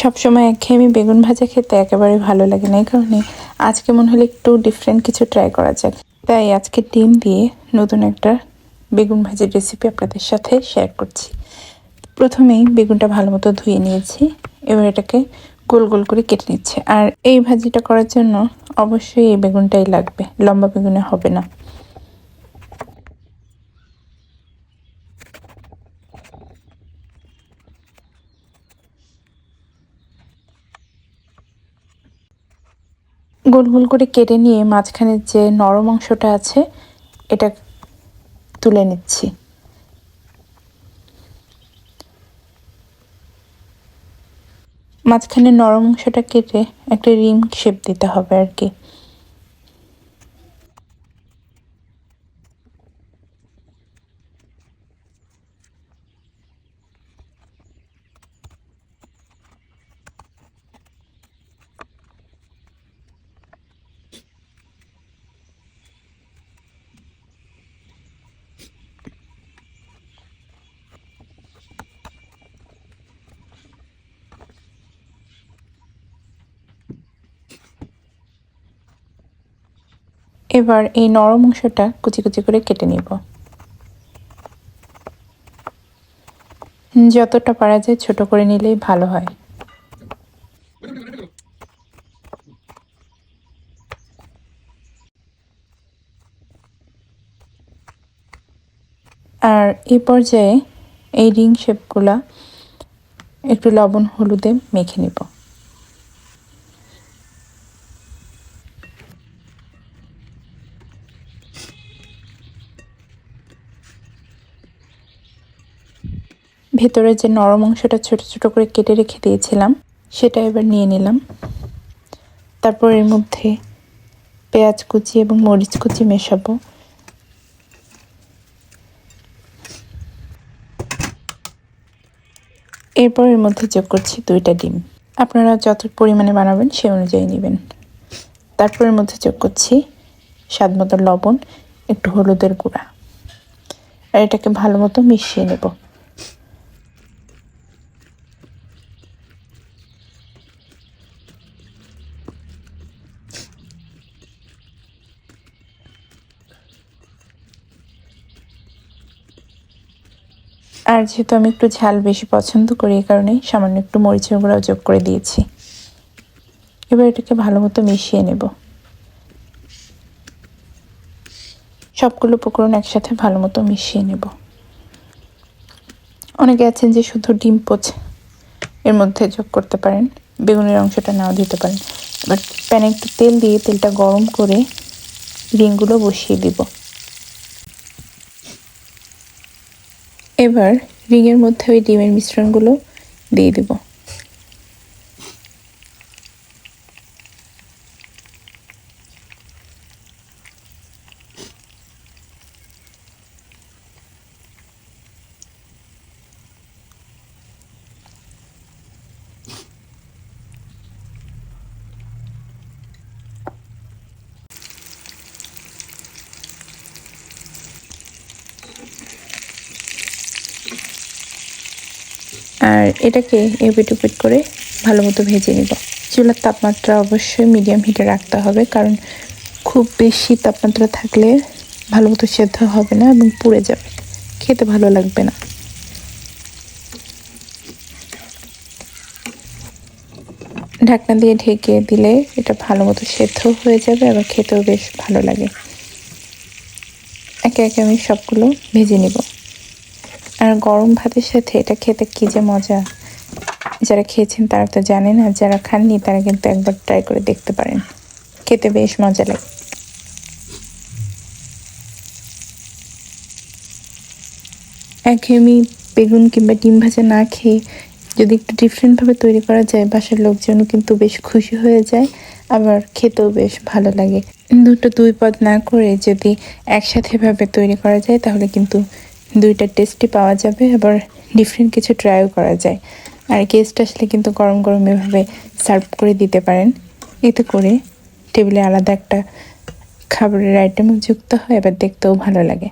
সবসময় একঘেয়েমি বেগুন ভাজা খেতে একেবারে ভালো লাগে না, এই কারণে আজকে মনে হলো একটু ডিফারেন্ট কিছু ট্রাই করা যাক। তাই আজকে ডিম দিয়ে নতুন একটা বেগুন ভাজির রেসিপি আপনাদের সাথে শেয়ার করছি। প্রথমেই বেগুনটা ভালো মতো ধুয়ে নিয়েছি, এবার এটাকে গোল গোল করে কেটে নিচ্ছে। আর এই ভাজিটা করার জন্য অবশ্যই এই বেগুনটাই লাগবে, লম্বা বেগুনে হবে না। গোল গোল করে কেটে নিয়ে মাঝখানে যে নরম অংশটা আছে, এটা তুলে নিচ্ছি। মাঝখানে নরম অংশটা কেটে একটা রিম শেপ দিতে হবে আর কি। এবার এই নরম অংশটা কুচি কুচি করে কেটে নিব। যতটা পারা যায় ছোট করে নিলেই ভালো হয়। আর এই পর্যায়ে এই রিং শেপগুলা একটু লবণ হলুদে মেখে নেব। ভেতরে যে নরম অংশটা ছোট ছোট করে কেটে রেখে দিয়েছিলাম, সেটা এবার নিয়ে নিলাম। তারপর এর মধ্যে পেঁয়াজ কুচি এবং মরিচ কুচি মেশাবো। এরপর এর মধ্যে যোগ করছি দুইটা ডিম। আপনারা যত পরিমাণে বানাবেন, সে অনুযায়ী নেবেন। তারপর এর মধ্যে যোগ করছি স্বাদ মতো লবণ, একটু হলুদের গুঁড়া। আর এটাকে ভালো মতো মিশিয়ে নেব। আর যেহেতু আমি একটু ঝাল বেশি পছন্দ করি, এই কারণে সামান্য একটু মরিচের গুঁড়াও যোগ করে দিয়েছি। এবার এটাকে ভালো মতো মিশিয়ে নেব। সবগুলো উপকরণ একসাথে ভালো মতো মিশিয়ে নেব। অনেকে আছেন যে শুধু ডিম পোচ এর মধ্যে যোগ করতে পারেন, বেগুনের অংশটা নাও দিতে পারেন। এবার প্যানে একটু তেল দিয়ে তেলটা গরম করে রিংগুলো বসিয়ে দিব। এবার রিংয়ের মধ্যে ওই ডিমের মিশ্রণগুলো দিয়ে দেব। আর এটাকে এপিট উপিট করে ভালো মতো ভেজে নিব। চুলার তাপমাত্রা অবশ্যই মিডিয়াম হিটে রাখতে হবে, কারণ খুব বেশি তাপমাত্রা থাকলে ভালো মতো সেদ্ধ হবে না এবং পুড়ে যাবে। খেতে ভালো লাগবে না। ঢাকনা দিয়ে ঢেকে দিলে এটা ভালো মতো সেদ্ধ হয়ে যাবে, আবার খেতেও বেশ ভালো লাগে। একে একে আমি সবগুলো ভেজে নিব। আর গরম ভাতের সাথে এটা খেতে কী যে মজা। যারা খেয়েছেন তারা তো জানেন আর যারা খাননি তারা কিন্তু একবার ট্রাই করে দেখতে পারেন। খেতে বেশ মজা লাগে। একঘেয়েমি বেগুন কিংবা ডিম ভাজা না খেয়ে যদি একটু ডিফারেন্টভাবে তৈরি করা যায়, বাসার লোকজনও কিন্তু বেশ খুশি হয়ে যায়, আবার খেতেও বেশ ভালো লাগে। দুটো দুই পদ না করে যদি একসাথে ভাবে তৈরি করা যায়, তাহলে কিন্তু দুইটা টেস্টই পাওয়া যাবে, আবার ডিফারেন্ট কিছু ট্রাইও করা যায়। আর গেস্ট আসলে কিন্তু গরম গরম এভাবে সার্ভ করে দিতে পারেন। এতে করে টেবিলে আলাদা একটা খাবারের আইটেমও যুক্ত হয় এবার দেখতেও ভালো লাগে।